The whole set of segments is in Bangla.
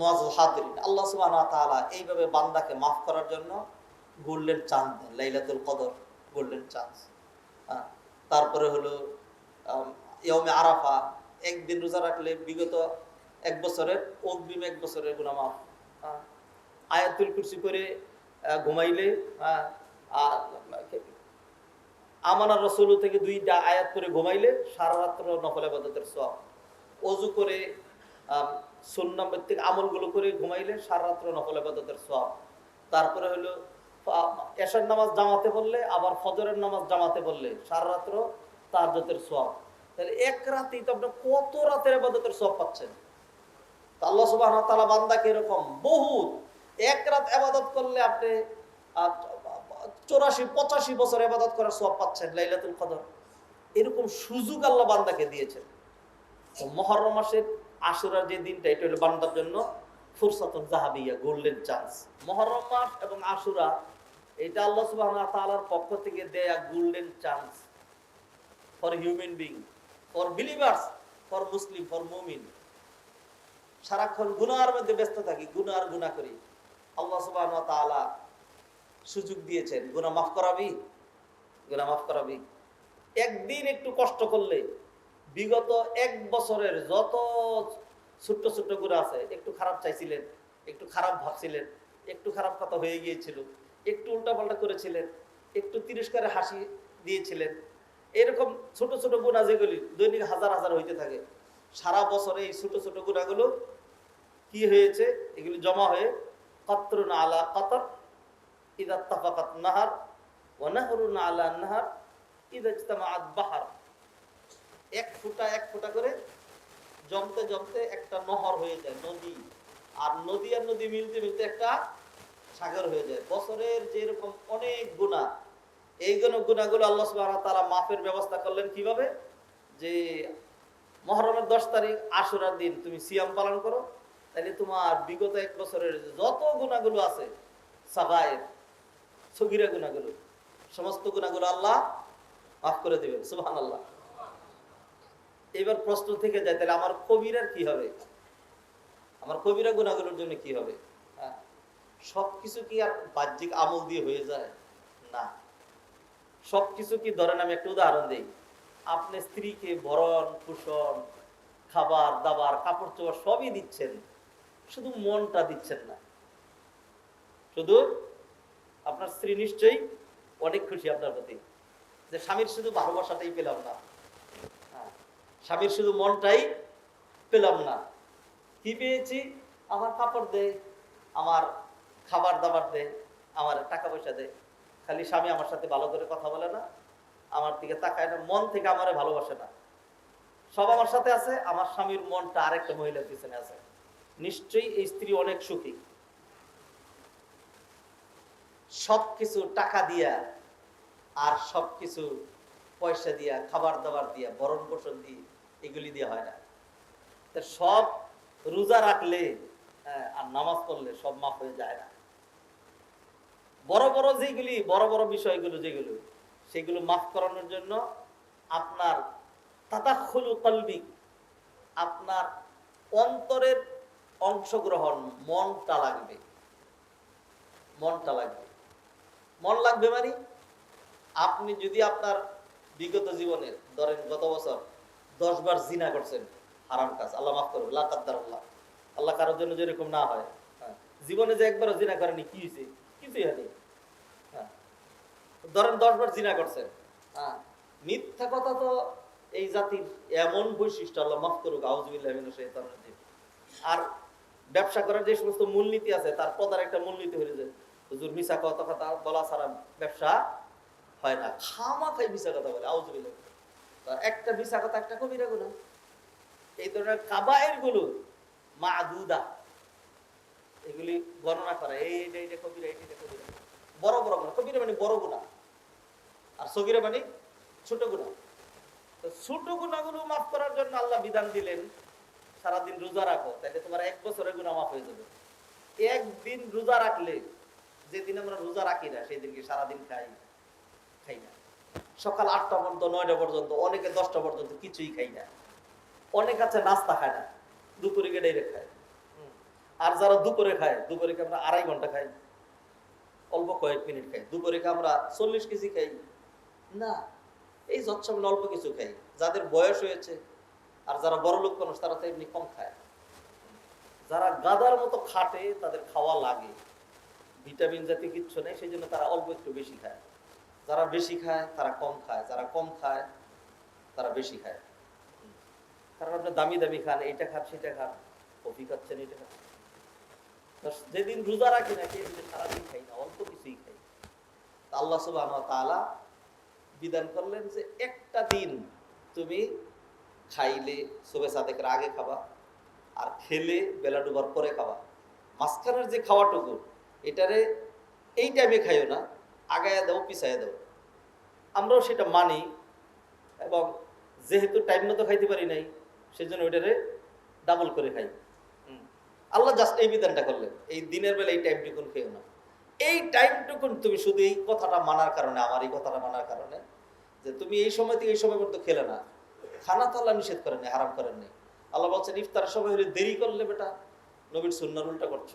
মজাল হাদরিন আল্লাহ সুবহানাহু এইভাবে বান্দাকে মাফ করার জন্য গোল্ডেন চান্স দেন লাইলাতুল কদর গোল্ডেন চান্স তারপরে হলো ইয়মে আরাফা, একদিন রোজা রাখলে বিগত এক বছরের অগ্রিম এক বছরের গুনাহ মাফ। আয়াতুল কুরসি করে ঘুমাইলে আমানার রসুল থেকে দুইটা আয়াত করে ঘুমাইলে সারা রাত্র নফল আবাদতের সব অজু করে সুন্নাম ভিত্তিক আমলগুলো করে ঘুমাইলে সারা রাত্র নফল আবাদতের সব তারপরে হলো এশার নামাজ জামাতে বললে, আবার ফজরের নামাজ জামাতে বললে সারা রাত্র তাহাজ্জুদের সব তাহলে এক রাতেই তো আপনি কত রাতের আবাদতের সব পাচ্ছেন? আল্লাহ সুবহানাহু ওয়া তাআলা বান্দাকে এরকম? বহুত। এক রাত আবাদত করলে আপনি চৌরাশি, পঁচাশি বছর আবাদত করার সব পাচ্ছেন লাইলাতুল কদর। এরকম সুযোগ আল্লাহ বান্দাকে দিয়েছেন। মহরম মাসের আশুরার যে দিনটা, এটা হলো বান্দার জন্য ফুরসাতুন জাহাবিয়া গোল্ডেন চান্স মহরম মাস এবং আশুরা, এটা আল্লাহ সুবহানাহু ওয়া তাআলার পক্ষ থেকে দেয়া golden chance for human being for believers for Muslim for মুমিন। সারাক্ষণ গুনার মধ্যে ব্যস্ত থাকি গুনাহ আর গুনাহ করি। আল্লাহ ওয়া সুযোগ দিয়েছেন, গুনাহ মাফ করাবি? গুনাহ মাফ করাবি। একদিন একটু কষ্ট করলে বিগত এক বছরের যত ছোট্ট ছোট্ট গুণা আছে, একটু খারাপ চাইছিলেন, একটু খারাপ ভাবছিলেন, একটু খারাপ কথা হয়ে গিয়েছিল, একটু উল্টাপাল্টা করেছিলেন, একটু তিরস্কারে হাসি দিয়েছিলেন। এরকম ছোট ছোট গুণা যেগুলি দৈনিক হাজার হাজার হইতে থাকে, সারা বছরে এই ছোট ছোট গুণাগুলো কি হয়েছে? এগুলি জমা হয়ে, কতরুন আলা কতর, ইদা তাফাকাত নাহার নাহরুন আলা নাহার, ইদা ইজতামাআত বাহার। এক ফুটা এক ফুটা করে জমতে জমতে একটা নহর হয়ে যায়, নদী। আর নদী আর নদী মিলতে মিলতে একটা সাগর হয়ে যায়। বছরের যেরকম অনেক গুণা, এই গুণ গুণাগুলো আল্লাহ সুবহানাহু তারা মাফের ব্যবস্থা করলেন কীভাবে? যে মহরমের দশ তারিখ, আশুরার দিন তুমি সিয়াম পালন করো তাহলে তোমার বিগত এক বছরের যত গুণাগুলো আছে সাগায়ের সগিরা গুণাগুলো, সমস্ত গুণাগুলো আল্লাহ মাফ করে দেবেন সুবহান আল্লাহ এবার প্রশ্ন থেকে যায়, তাহলে আমার কবিরার কি হবে? আমার কবিরা গুণাগুলোর জন্য কি হবে? হ্যাঁ সবকিছু কি আর বাহ্যিক আমল দিয়ে হয়ে যায়? না। সবকিছু কি, ধরেন আমি একটা উদাহরণ দিই। আপনি স্ত্রীকে ভরণ, পোষণ, খাবার, দাবার, কাপড় চোপড় সবই দিচ্ছেন, শুধু মনটা দিচ্ছেন না। শুধু আপনার স্ত্রী নিশ্চয়ই অনেক খুশি আপনার প্রতি। যে স্বামীর শুধু ভালোবাসাটাই পেলাম না। স্বামীর শুধু মনটাই পেলাম না। কি পেয়েছি? আমার কাপড় দে, আমার খাবার দাবার দে, আমার টাকা পয়সা দে। খালি স্বামী আমার সাথে ভালো করে কথা বলে না, আমার দিকে তাকায় না, মন থেকে আমারে ভালোবাসে না। সব আমার সাথে আছে, আমার স্বামীর মনটা আরেকটা মহিলার পিছনে আছে। নিশ্চয়ই এই স্ত্রী অনেক সুখী। সবকিছু টাকা দিয়া আর সবকিছু পয়সা দিয়া, খাবার দাবার দিয়া বরণ পোষণ দিয়ে এগুলি দিয়ে হয় না। সব রোজা রাখলে হ্যাঁ, আর নামাজ পড়লে সব মাফ হয়ে যায় না। বড় বড় যেগুলি বড় বড় বিষয়গুলো যেগুলো সেগুলো মাফ করানোর জন্য আপনার তাতাখুলু কলবিক আপনার অন্তরের অংশগ্রহণ মনটা লাগবে। মনটা লাগবে। মন লাগবে মানে আপনি যদি আপনার বিগত জীবনের ধরেন গত বছর দশ বার জিনা করছেন, হারাম কাজ। আল্লাহ মাফ করুন আল্লাহ কাদ্দার আল্লাহ আল্লাহ কারোর জন্য যেরকম না হয় হ্যাঁ। জীবনে যে একবারও জিনা করেনি, কি হয়েছে কিছুই হয়নি। হ্যাঁ। ধরেন দশ বার জিনা করছেন হ্যাঁ। মিথ্যা কথা তো এই জাতির এমন বৈশিষ্ট্য, আল্লাহ মাফ করুক আউজবিল্লাহ। আর ব্যবসা করার যে সমস্ত মূলনীতি আছে, তার পদার একটা মূলনীতি হয়ে যায় হুজুর মিশা কথা কথা বলা ছাড়া ব্যবসা হয় না। খামা খাই মিশা কথা বলে আউজবিল্লাহ একটা মিশা কথা, একটা কবিরা গুণা। এই ধরনের কাবায়েরগুলো মা দুদা এগুলি গণনা করা। এই, এইটা কবিরা, এইটা এইটা কবিরা। বড় বড় গুণা। কবিরা মানে বড় গুণা। আর সগিরা মানে ছোট গুণা। তো ছোট গুণাগুলো মাফ করার জন্য আল্লাহ বিধান দিলেন, সারাদিন রোজা রাখো। তাহলে তোমার এক বছরের গুণা মাফ হয়ে যাবে। একদিন রোজা রাখলে, যেদিন আমরা রোজা রাখি না সেই দিনকে সারাদিন খাই খাই না। সকাল আটটা পর্যন্ত, নয়টা পর্যন্ত, অনেকে দশটা পর্যন্ত কিছুই খাই না। অনেক আছে, নাস্তা খায় না দুপুরে গেড়ে খায়। আর যারা দুপুরে খায় দুপুরে আমরা আড়াই ঘণ্টা খাই। অল্প কয়েক মিনিট খাই। দুপুরে আমরা চল্লিশ কেজি খাই। না, এই যৎসামান্য অল্প কিছু খাই। যাদের বয়স হয়েছে, আর যারা বড় লোক মানুষ, তারা তো এমনি কম খায়। যারা গাদার মতো খাটে, তাদের খাওয়া লাগে। ভিটামিন জাতীয় কিচ্ছু নেই সেই জন্য তারা অল্প একটু বেশি খায়। যারা বেশি খায়, তারা কম খায়। যারা কম খায়, তারা বেশি খায়। কারণ আপনি দামি দামি খান, এইটা খান, সেটা খান, কফি খাচ্ছেন এটা তো যেদিন রোজা রাখি না, সেই সারাদিন খাই না, অল্প কিছুই খাই। আল্লাহ সুবাহ তাআলা বিধান করলেন যে একটা দিন তুমি খাইলে শুভে সাদেকের আগে খাবা, আর খেলে বেলা ডুবার পরে খাবা। মাঝখানের যে খাওয়াটুকু, এটারে এই টাইমে খাইও না আগায়া দাও পিছাইয়া দাও আমরাও সেটা মানি এবং যেহেতু টাইম মতো খাইতে পারি নাই, সেজন্য ওইটারে ডাবল করে খাই। আল্লাহ জাস্ট এই বিধানটা করলেন, এই দিনের বেলা এই টাইমটুকুন খেও না। এই টাইমটুকুন তুমি শুধু এই কথাটা মানার কারণে, আমার এই কথাটা মানার কারণে, যে তুমি এই সময় থেকে এই সময় পর্যন্ত খেলে না। খানা তো আল্লাহ নিষেধ করেন হারাম করেন নাই। আল্লাহ বলছেন, ইফতারের সময় হলে দেরি করলে বেটা, নবীর সুন্নার উল্টা করছ।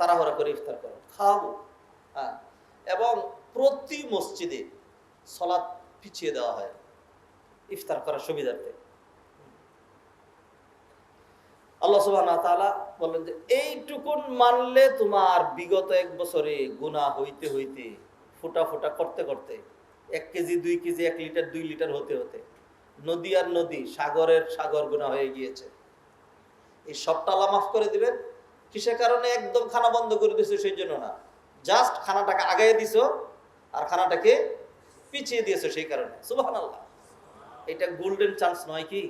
তাড়াহড়া করে ইফতার করো। খাওয়াবো হ্যাঁ। এবং প্রতি মসজিদে সলাৎ পিছিয়ে দেওয়া হয়। ইফতার করার সুবিধার্থে। আল্লাহ সুবাহ বললেন যে, এইটুকুন মানলে তোমার বিগত এক বছরে গুনাহ হইতে হইতে, ফোটা ফোটা করতে করতে, এক কেজি, দুই কেজি, এক লিটার, দুই লিটার হতে হতে, নদী আর নদী, সাগরের সাগর গুণা হয়ে গিয়েছে। এই সবটা মাফ করে দিবেন। কিসের কারণে একদম খানা বন্ধ করে দিছো সেই জন্য না। জাস্ট খানাটাকে আগায় দিছো আর খানাটাকে পিছিয়ে দিয়েছ সেই কারণে। সুবাহান আল্লাহ এটা গোল্ডেন চান্স নয় কি?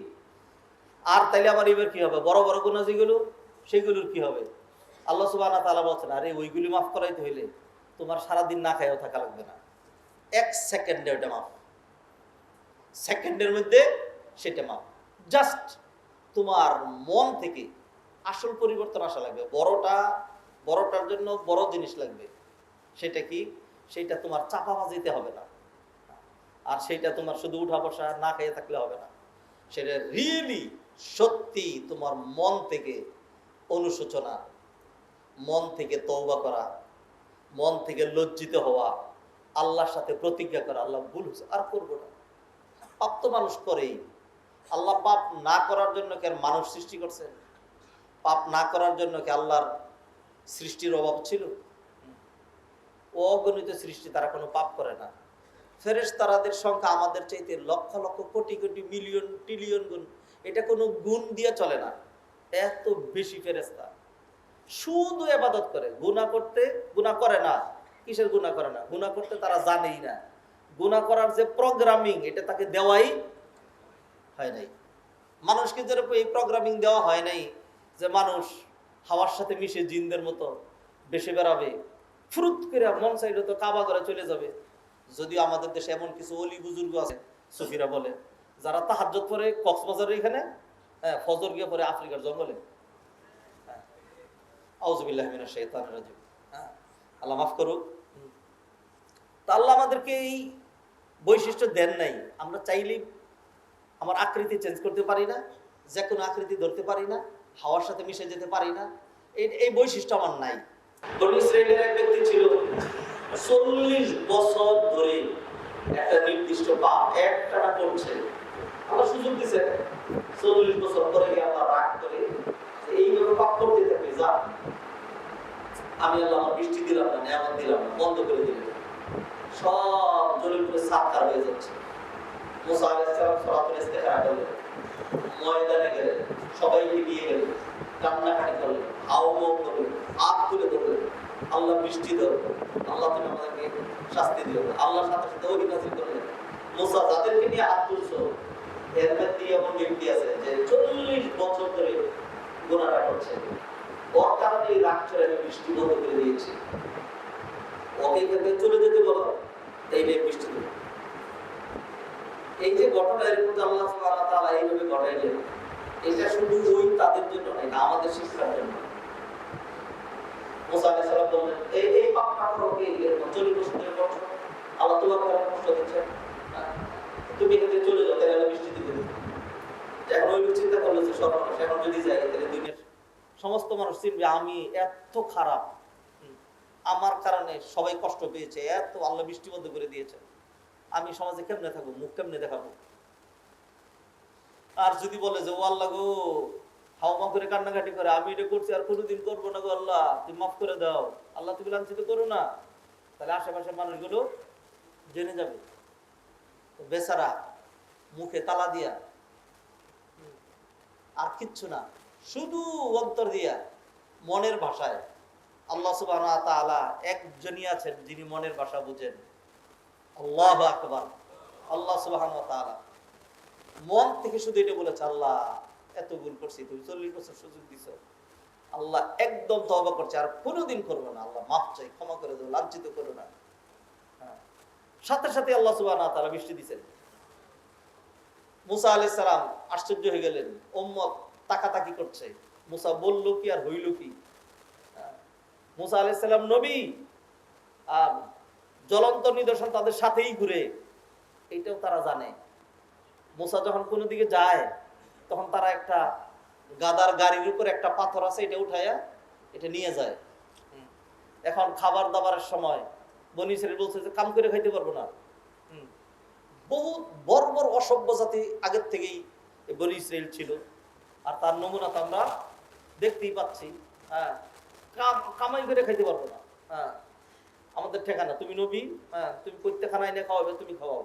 আর তাইলে আমার এবার কি হবে? বড় বড় গুণা যেগুলো, সেগুলোর কি হবে? আল্লাহ সুবাহ বলছেন, আরে ওইগুলি মাফ করাইতে হইলে তোমার সারাদিন না খাইও থাকা লাগবে না। এক সেকেন্ডে ওটা মাফ। সেকেন্ডের মধ্যে সেটা মাফ। জাস্ট তোমার মন থেকে আসল পরিবর্তন আসা লাগবে। বড়টা, বড়টার জন্য বড় জিনিস লাগবে। সেটা কি? সেটা তোমার চাপা বাজিতে হবে না। আর সেইটা তোমার শুধু উঠা বসা না খেয়ে থাকলে হবে না। সেটা রিয়েলি সত্যি তোমার মন থেকে অনুশোচনা, মন থেকে তৌবা করা, মন থেকে লজ্জিত হওয়া, আল্লাহর সাথে প্রতিজ্ঞা করা, আল্লাহ ভুল আর করব না। পাপ তো মানুষ করেই। আল্লাহ পাপ না করার জন্য কি আর মানুষ সৃষ্টি করছে? পাপ না করার জন্য কি আল্লাহর সৃষ্টির অভাব ছিল? অগণিত সৃষ্টি তারা কোনো পাপ করে না। ফেরেস তারাদের সংখ্যা আমাদের চাইতে লক্ষ লক্ষ, কোটি কোটি, মিলিয়ন ট্রিলিয়ন গুণ। এটা কোনো গুণ দিয়ে চলে না। এত বেশি ফেরেস্তা শুধু এবাদত করে। গুণা করতে গুণা করে না। কিসের গুণা করে না? গুণা করতে তারা জানেই না। গুণা করার যে প্রোগ্রামিং এটা তাকে দেওয়াই হয় নাই। মানুষকে যেরকম এই প্রোগ্রামিং দেওয়া হয় নাই, যে মানুষ হাওয়ার সাথে মিশে জিনদের মতো বেশি বেড়াবে ফুরুত করে মন চাইলে তো কাবা করে চলে যাবে। যদিও আমাদের দেশে এমন কিছু অলি বুজুর্গ আছে, সুফিরা বলে, যারা তাহাজ্জত পরে কক্সবাজারের এখানে হ্যাঁ ফজর গিয়ে পরে আফ্রিকার জঙ্গলে। হ্যাঁ আউজবিল্লাহ মিনাশ শাইতানির রাজিম। হ্যাঁ আল্লাহ মাফ করুক। তা আল্লাহ আমাদেরকে এই বৈশিষ্ট্য দেন নাই। আমরা চাইলেই আমার আকৃতি চেঞ্জ করতে পারি না যে কোনো আকৃতি ধরতে পারি না, হাওয়ার সাথে মিশে যেতে পারি না। এই এই বৈশিষ্ট্য আমার নাই। আমি আল্লাহ বৃষ্টি দিলাম না, নেয়ামত দিলাম বন্ধ করে দিলাম। সব জলের করে সাতকার হয়ে যাচ্ছে। মুসা আলাইহিস সালাম সলাতুল ইস্তিখারা করলেন। ময়দানে গেলেন। সবাইকে নিয়ে গেলেন। কান্নাকাটি করলেন। হাও করলেন। হাত তুলে ধরলেন। আল্লাহ বৃষ্টি দাও আল্লাহ তুমি আমাদেরকে শাস্তি দিও আল্লাহর সাথে সাথে মুসা যাদেরকে নিয়ে হাত তুলছো এর এমন ব্যক্তি আছে যে চল্লিশ বছর ধরে গুণাটা করছে। ওর কারণে এই আমি বৃষ্টি বন্ধ করে দিয়েছি। ওকে এখান চলে যেতে বলো এইটাই বৃষ্টি দেবো। এই যে ঘটনা, এর মধ্যে আল্লাহ তাআলা এইভাবে ঘটাইলেন। এটা শুধু ওই তাদের জন্য নয় আমাদের শিক্ষার জন্য। হ্যাঁ? সমস্ত মানুষ চিনবে, আমি এত খারাপ। আমার কারণে সবাই কষ্ট পেয়েছে, এত আল্লাহ বৃষ্টি বন্ধ করে দিয়েছে। আমি সমাজে কেমনে থাকব, মুখ কেমনে দেখাবো? আর যদি বলে যে, ও আল্লাহ গো হাওমা করে কান্নাকাটি করে, আমি এটা করছি আর কোনোদিন করব না গো আল্লাহ। তুমি মাফ করে দাও। আল্লাহ তুমি লাঞ্ছিত করো না। তাহলে আশেপাশের মানুষগুলো জেনে যাবে। তো বেচারা মুখে তালা দিয়া, আর কিচ্ছু না, শুধু অন্তর দিয়া মনের ভাষায় আল্লাহ সুবাহ একজনই আছেন যিনি মনের ভাষা বুঝেন। আল্লাহ আকবার। আল্লাহ সুবাহ মন থেকে শুধু এটা বলেছে, আল্লাহ এত ভুল করছি, তুমি চল্লিশ বছর সুযোগ দিছ। আল্লাহ একদম তবা করছে, আর কোনোদিন করব না। আল্লাহ মাফ চাই, ক্ষমা করে দেবো লাঞ্ছিত করো না। হ্যাঁ। সাথে সাথে আল্লাহ সুবাহ না তারা বৃষ্টি দিচ্ছেন মুসা আলাইহিস সালাম আশ্চর্য হয়ে গেলেন ওম্মত তাকাতাকি করছে। মুসা বলল কি আর হইল কি? হ্যাঁ। মুসা আলাইহিস সালাম নবী, আর জ্বলন্ত নিদর্শন তাদের সাথেই ঘুরে। এইটাও তারা জানে। মুসা যখন কোনো দিকে যায় তখন তারা একটা গাদার গাড়ির উপর একটা পাথর আছে এটা উঠাইয়া এটা নিয়ে যায়। এখন খাবার দাবারের সময় বনি ছেলে বলছে যে কাম করে খাইতে পারব না। হুম। বহুত বর্বর অসভ্য জাতি আগের থেকেই বনি ইসরায়েল ছিল। আর তার নমুনা তো আমরা দেখতেই পাচ্ছি। হ্যাঁ কাম- কামাই করে খাইতে পারব না। হ্যাঁ আমাদের ঠিকানা তুমি নবী হ্যাঁ তুমি করতে খানা এনে খাওয়াবে তুমি খাওয়াও।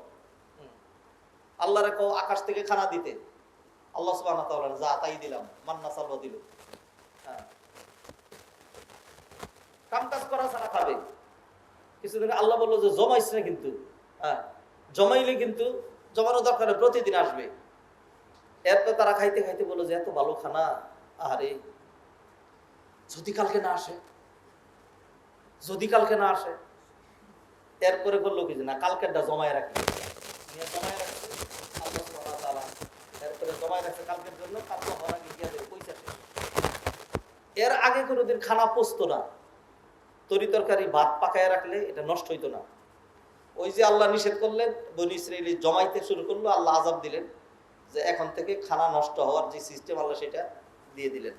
আল্লাহরে কও আকাশ থেকে খানা দিতে। আল্লাহ ওয়া যা তাই দিলাম, মান্না সালওয়া দিল। হ্যাঁ। কাম কাজ করা ছাড়া খাবে। কিছুদিন আল্লাহ বলল যে জমাইস না কিন্তু। হ্যাঁ জমাইলে কিন্তু জমানো দরকার প্রতিদিন আসবে। এরপর তারা খাইতে খাইতে বলল যে, এত ভালো খানা। আরে যদি কালকে না আসে, যদি কালকে না আসে। এরপরে বলল কি যে, না, কালকেরটা জমায় রাখি। জমায় রাখছে আল্লাহ সুবহানাহু ওয়া তাআলা এর আগে কোনোদিন খানা পচতো না। তরি তরকারি ভাত পাকায় রাখলে এটা নষ্ট হইতো না। ওই যে আল্লাহ নিষেধ করলেন, বনি ইসরায়েলি জমাইতে শুরু করল, আল্লাহ আজাব দিলেন যে এখন থেকে খানা নষ্ট হওয়ার যে সিস্টেম আল্লাহ সেটা দিয়ে দিলেন।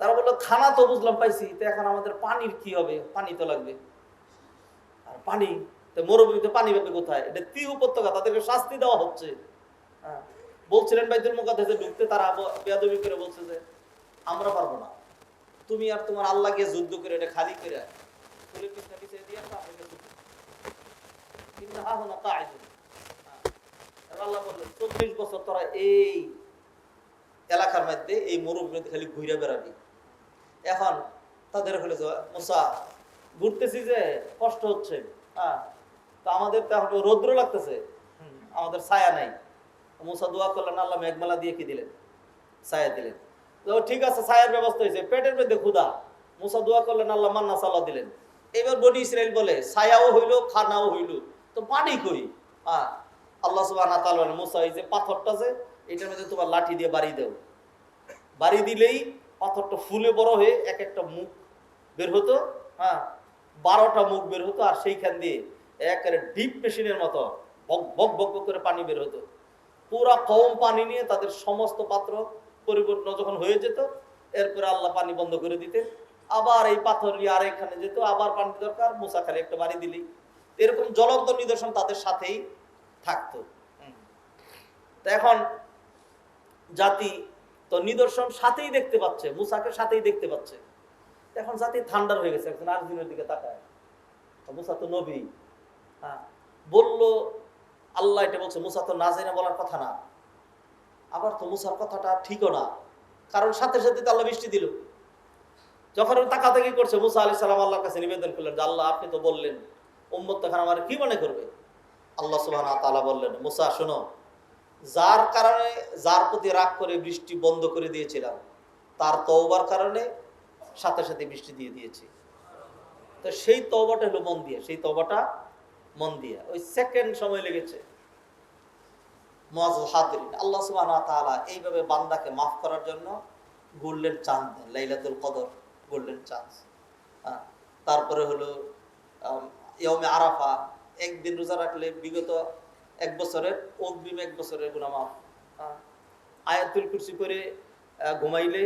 তারা বলল খানা তো বুঝলাম পাইছি, তো এখন আমাদের পানির কি হবে? পানি তো লাগবে। আর পানি? তো মরুভূমিতে পানি পাবে কোথায়? এটা তি উপত্যকা, তাদেরকে শাস্তি দেওয়া হচ্ছে। বলছিলেন বাইতুল মুকাদ্দাসে ঢুকতে, তারা বেয়াদবি করে বলছে যে, আমরা পারব না। তুমি আর তোমার আল্লাহ গিয়ে যুদ্ধ করে এটা খালি করে ফুলের। হ্যাঁ। বছর তোরা এই এলাকার মধ্যে এই মরুভূমিতে খালি ঘুরে বেড়াবি। এখন তাদের হলে মুসা, ঘুরতেছি যে, কষ্ট হচ্ছে। হ্যাঁ। তো আমাদের তো এখন রৌদ্র লাগতেছে। আমাদের ছায়া নাই। মুসা দোয়া করলেন, আল্লাহ মেঘমালা দিয়ে কি দিলেন? ছায়া দিলেন। ঠিক আছে, ছায়ার ব্যবস্থা হয়েছে। পেটের মধ্যে ক্ষুধা। মুসা দোয়া করলেন, আল্লাহ মান্না সাল্লাহ দিলেন। এবার বনি ইসরায়েল বলে, ছায়াও হইল, খানাও হইল। তো পানি কই? হ্যাঁ আল্লাহ সুবাহ মুসা, এই যে পাথরটা যে, এটার মধ্যে তোমার লাঠি দিয়ে বাড়ি দেও। বাড়ি দিলেই পাথরটা ফুলে বড় হয়ে এক একটা মুখ বের হতো হ্যাঁ বারোটা মুখ বের হতো, আর সেইখান দিয়ে একেবারে ডিপ মেশিনের মতো বক বক বক করে পানি বের হতো। পুরা কম পানি নিয়ে তাদের সমস্ত পাত্র পরিপূর্ণ যখন হয়ে যেত, এরপরে আল্লাহ পানি বন্ধ করে দিতেন। আবার এই পাথর নিয়ে আর এখানে যেত, আবার পানি দরকার, মুসা খালি একটা বাড়ি দিলেই এরকম জ্বলন্ত নিদর্শন তাদের সাথেই থাকতো। এখন জাতি তো নিদর্শন সাথেই দেখতে পাচ্ছে, মুসাকে সাথেই দেখতে পাচ্ছে। এখন জাতি ঠান্ডার হয়ে গেছে, একজন আরেকজনের দিকে তাকায়। মুসা তো নবী। হ্যাঁ বলল আল্লাহ এটা বলছে, মুসা তো না জেনে বলার কথা না। আবার তো মুসার কথাটা ঠিকও না। কারণ সাথে সাথে তো আল্লাহ বৃষ্টি দিল। যখন তাকাতাকি করছে, মুসা আলি সালাম আল্লাহর কাছে নিবেদন করলেন যে, আল্লাহ, আপনি তো বললেন, উম্মত তখন আমার কি মনে করবে? আল্লাহ সুবাহ তালা বললেন, মুসা, শোনো, যার কারণে, যার প্রতি রাগ করে বৃষ্টি বন্ধ করে দিয়েছিলাম, তার তওবার কারণে সাথে সাথে বৃষ্টি দিয়ে দিয়েছি। তো সেই তওবাটা হলো মন দিয়ে, সেই তওবাটা মন দিয়ে। ওই সেকেন্ড সময় লেগেছে। আল্লাহ তাআলা এইভাবে বান্দাকে মাফ করার জন্য গোল্ডেন চাঁদ দেন লাইলাতুল কদর, গোল্ডেন চান্স তারপরে হলো ইয়মে আরাফা, একদিন রোজা রাখলে বিগত এক বছরের অগ্রিম এক বছরের গুনাহ মাফ। হ্যাঁ আয়াতুল কুরসি করে ঘুমাইলে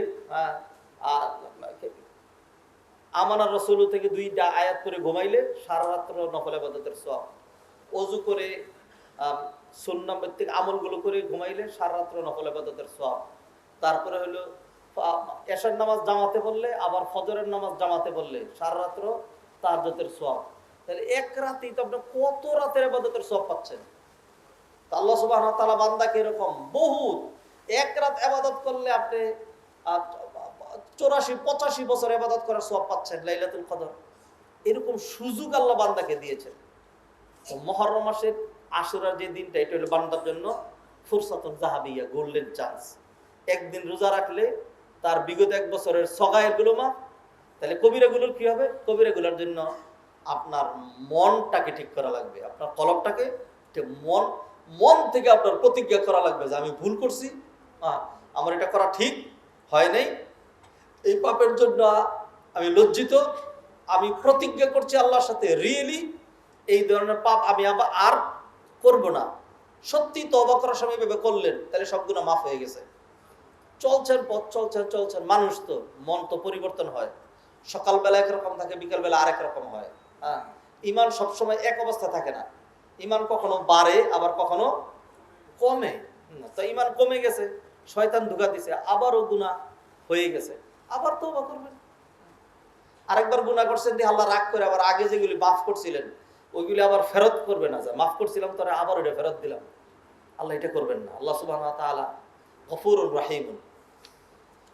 আমানার রসুল থেকে দুইটা আয়াত করে ঘুমাইলে সারা রাত্র নকল আবাদতের সব অজু করে সুন্নাম ভিত্তিক আমলগুলো করে ঘুমাইলে সারা রাত্র নকল আবাদতের সব তারপরে হলো এশার নামাজ জামাতে বললে আবার ফজরের নামাজ জামাতে বললে সারা রাত্র তাহাজ্জুদের সব তাহলে এক রাতেই তো আপনি কত রাতের আবাদতের সব পাচ্ছেন? আল্লাহ সুবহানাহু ওয়া তাআলা বান্দাকে এরকম বহুত। এক রাত আবাদত করলে আপনি চৌরাশি, পঁচাশি বছর আবাদত করার সব পাচ্ছেন লাইলাতুল কদর। এরকম সুযোগ আল্লাহ বান্দাকে দিয়েছেন। মহরম মাসের আশুরার যে দিনটা, এটা হলো বান্দার জন্য ফুরসাতুন জাহাবিয়া, গোল্ডেন চান্স। একদিন রোজা রাখলে তার বিগত এক বছরের সগায়েরগুলো মা তাহলে কবিরাগুলোর কি হবে? কবিরাগুলোর জন্য আপনার মনটাকে ঠিক করা লাগবে, আপনার কলমটাকে মন মন থেকে আপনার প্রতিজ্ঞা করা লাগবে যে আমি ভুল করছি আমার এটা করা ঠিক, হয় নাই এই পাপের জন্য আমি লজ্জিত, আমি প্রতিজ্ঞা করছি আল্লাহর সাথে রিয়েলি এই ধরনের পাপ আমি আবার আর করব না। সত্যি তবা করার সময় ভেবে করলেন, তাহলে সবগুলো মাফ হয়ে গেছে। চলছেন পথ, চলছেন চলছেন। মানুষ তো, মন তো পরিবর্তন হয়। সকালবেলা একরকম থাকে, বিকালবেলা আরেক রকম হয়। হ্যাঁ? ইমান সবসময় এক অবস্থা থাকে না। ইমান কখনো বাড়ে, আবার কখনো কমে। তো ইমান কমে গেছে, শয়তান ধোকা দিছে, আবারও গুণা হয়ে গেছে। আবার তো করবেন আরেকবার গুণা করছেন দিয়ে আল্লাহ রাগ করে আবার আগে যেগুলি মাফ করছিলেন, ওইগুলি আবার ফেরত করবে না। যা মাফ করছিলাম তো আবার ওটা ফেরত দিলাম। আল্লাহ এটা করবেন না। আল্লাহ সুবাহ গফুরুর রাহিমুন।